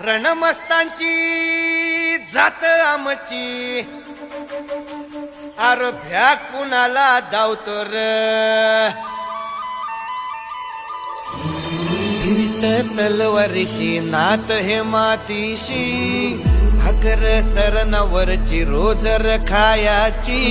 रणमस्तांची जात आमची. अर भ्या कुणाला धावतो तलवारीशी नात हे मातीशी. अगर सरनावरची रोज र खायाची